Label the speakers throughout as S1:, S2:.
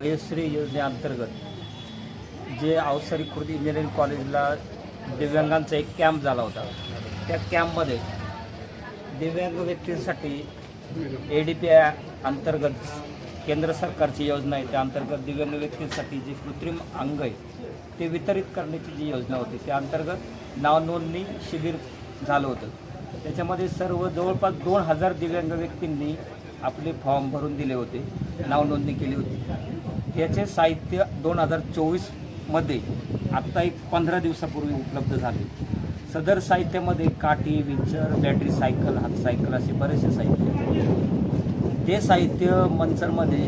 S1: श्री योजनेअंतर्गत जे अवसरी खुर्द इंजिनिअरिंग कॉलेजला दिव्यांगांचा एक कॅम्प झाला होता. त्या कॅम्पमध्ये दिव्यांग व्यक्तींसाठी ए डी पी अंतर्गत केंद्र सरकारची योजना आहे त्या अंतर्गत दिव्यांग व्यक्तींसाठी जे कृत्रिम अंग आहे ते वितरित करण्याची जी योजना होती त्या अंतर्गत नावनोंदणी शिबिर झालं होतं. त्याच्यामध्ये सर्व जवळपास दोन हजार दिव्यांग व्यक्तींनी आपले फॉर्म भरून दिले होते नावनोंदणी केली होती. याचे साहित्य दोन हजार चोवीसमध्ये आत्ता एक पंधरा दिवसापूर्वी उपलब्ध झाले. सदर साहित्यामध्ये काठी विंचर बॅटरी सायकल हात सायकल असे बरेचसे साहित्य. ते साहित्य मंचरमध्ये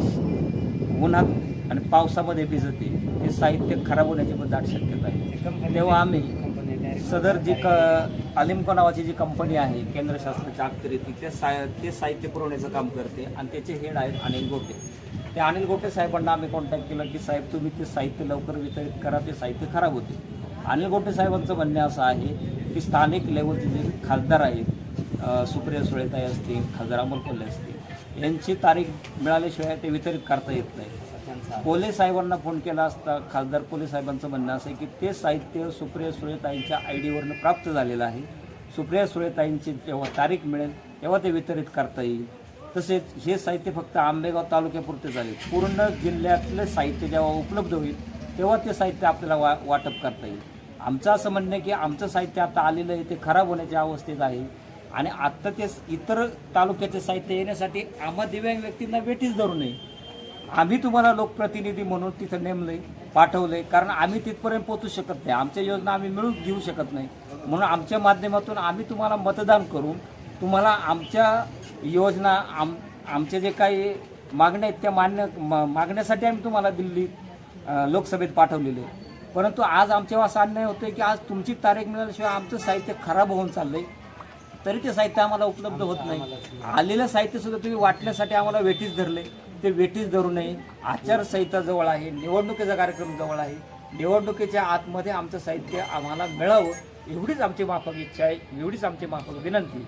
S1: उन्हात आणि पावसामध्ये भिजते ते साहित्य खराब होण्याची पण दाट शक्यता आहे. तेव्हा आम्ही सदर जी क अलिमको नावाची जी कंपनी आहे केंद्र शासनाच्या अखत्यारीत ते साय ते साहित्य पुरवण्याचं काम करते आणि त्याचे हेड आहेत अनिल गोटे. ते अनिल गोटे साहेबांना आम्ही कॉन्टॅक्ट केला की साहेब तुम्ही ते साहित्य लवकर वितरित करा ते साहित्य खराब होते. अनिल गोटे साहेबांचं म्हणणे असं आहे की स्थानिक लेवलचे जे खासदार आहेत सुप्रिया सुळेताई असतील खासदार अमोल कोल्हे असतील यांची तारीख मिळाल्याशिवाय ते वितरित करता येत नाही. कोल्हे साहेबांना फोन केला असता खासदार पोले साहेबांचं म्हणणं असं आहे की ते साहित्य सुप्रिया सुळेताईंच्या आय डीवरनं प्राप्त झालेलं आहे. सुप्रिया सुळेताईंची जेव्हा तारीख मिळेल तेव्हा ते वितरित करता येईल. तसेच हे साहित्य फक्त आंबेगाव तालुक्यापुरते झाले पूर्ण जिल्ह्यातलं साहित्य जेव्हा उपलब्ध होईल तेव्हा ते साहित्य आपल्याला वा वाटप करता येईल. आमचं असं म्हणणं आहे की आमचं साहित्य आता आलेलं आहे ते खराब होण्याच्या अवस्थेत आहे. आणि आत्ता ते इतर तालुक्याचे साहित्य येण्यासाठी आम्हा दिव्यांग व्यक्तींना वेटीच धरू नये. आम्ही तुम्हाला लोकप्रतिनिधी म्हणून तिथं नेमले पाठवले कारण आम्ही तिथपर्यंत पोहोचू शकत नाही. आमच्या योजना आम्ही मिळून घेऊ शकत नाही. म्हणून आमच्या माध्यमातून आम्ही तुम्हाला मतदान करून तुम्हाला आमच्या योजना आम आमचे जे काही मागण्या आहेत त्या मान्य मागण्यासाठी आम्ही तुम्हाला दिल्ली लोकसभेत पाठवलेले. परंतु आज आमच्यावर असं अन्याय होतोय की आज तुमची तारीख मिळाल्याशिवाय आमचं साहित्य खराब होऊन चाललं आहे तरी ते साहित्य आम्हाला उपलब्ध होत नाही. आलेलं साहित्य सुद्धा तुम्ही वाटण्यासाठी आम्हाला वेटीस धरले. ते वेटीस धरू नये. आचारसंहिता जवळ आहे निवडणुकीचा कार्यक्रम जवळ आहे. निवडणुकीच्या आतमध्ये आमचं साहित्य आम्हाला मिळावं एवढीच आमची माफक इच्छा आहे एवढीच आमची माफक विनंती.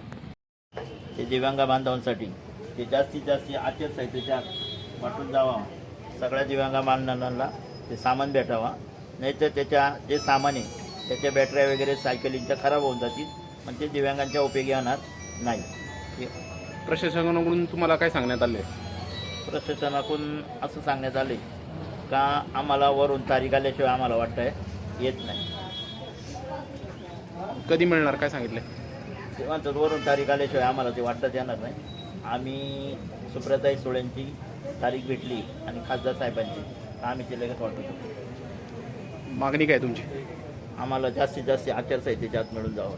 S2: ते दिव्यांग बांधवांसाठी ते जास्तीत जास्त आचारसंहितेच्या वाटून जावा. सगळ्या दिव्यांग बांधवांना ते सामान भेटावा. नाही तर त्याच्या जे सामान आहे त्याच्या बॅटऱ्या वगैरे सायकलिंगच्या खराब होऊन जातील. पण ते दिव्यांगांच्या उपयोगी येणार नाही. हे
S3: प्रशासनाकडून तुम्हाला काय सांगण्यात आले
S2: प्रशासनाकडून असं सांगण्यात आले का आम्हाला वरून तारीख आल्याशिवाय आम्हाला वाटतंय येत नाही.
S3: कधी मिळणार? काय सांगितले
S2: ते म्हणतात वरून तारीख आल्याशिवाय आम्हाला ते वाटतात येणार नाही. आम्ही सुप्रताई सुळेंची तारीख भेटली आणि खासदार साहेबांची. आम्ही ते लगेच वाटतो
S3: मागणी काय तुमची?
S2: आम्हाला जास्तीत जास्त आचारसंहितेच्या आत मिळून जावं.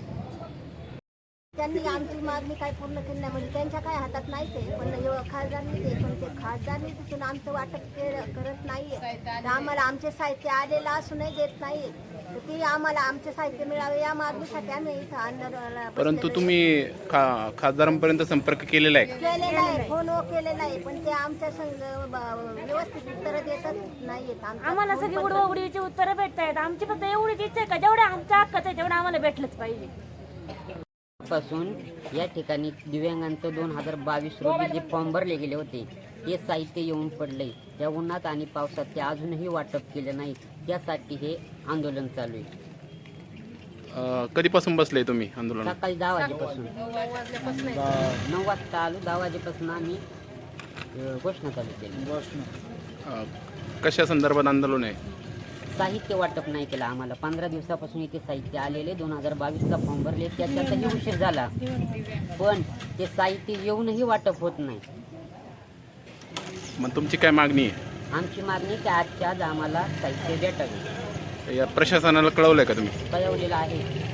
S4: त्यांनी आमची मागणी काय पूर्ण केली नाही म्हणजे त्यांच्या काय हातात नाहीच आहे. पण एव- खासदारनी ते पण ते खासदारनी तिथून आमचं वाटप के- करत नाहीये. तर आम्हाला आमचे साहित्य आलेलं असूनही देत नाहीये. तर ते आम्हाला आमचे साहित्य मिळावे या मागणीसाठी आम्ही इथं आंदोलनाला
S3: परंतु तुम्ही खा खासदारांपर्यंत संपर्क केलेला आहे
S4: केलेलं आहे फोन केलेला आहे पण ते आमच्या संग ब- व्यवस्थित उत्तर देतच नाहीयेत. आमच्या
S5: आम्हाला सगळी उडवाउडीची उत्तरं भेटतायत. आमची फक्त एवढीच इच्छा आहे का? जेवढं आमच्या हक्काचं आहे तेवढं आम्हाला भेटलंच पाहिजे.
S6: पासून या ठिकाणी दिव्यांगांचं दोन हजार बावीस रोजी जे फॉर्म भरले गेले होते ते साहित्य येऊन पडले. त्या उन्हात आणि पावसात ते अजूनही वाटप केले नाही. त्यासाठी हे आंदोलन चालू आहे.
S3: अं, कधीपासून बसले तुम्ही आंदोलन?
S6: सकाळी दहा वाजेपासून. नऊ वाजता आलो. दहा वाजेपासून आम्ही अ, घोषणा चालू केली.
S3: कशा संदर्भात आंदोलन आहे?
S6: साहित्य वाटप नाही केलं आम्हाला. पंधरा दिवसापासून इथे साहित्य आलेले दोन हजार बावीसला फॉर्म भरले त्याच्यातही उशीर झाला. पण ते साहित्य येऊनही वाटप होत नाही.
S3: मग तुमची काय मागणी आहे?
S6: आमची मागणी की आजच्या आज आम्हाला साहित्य भेटावे.
S3: या प्रशासनाला कळवलंय का तुम्ही?
S6: कळवलेलं आहे.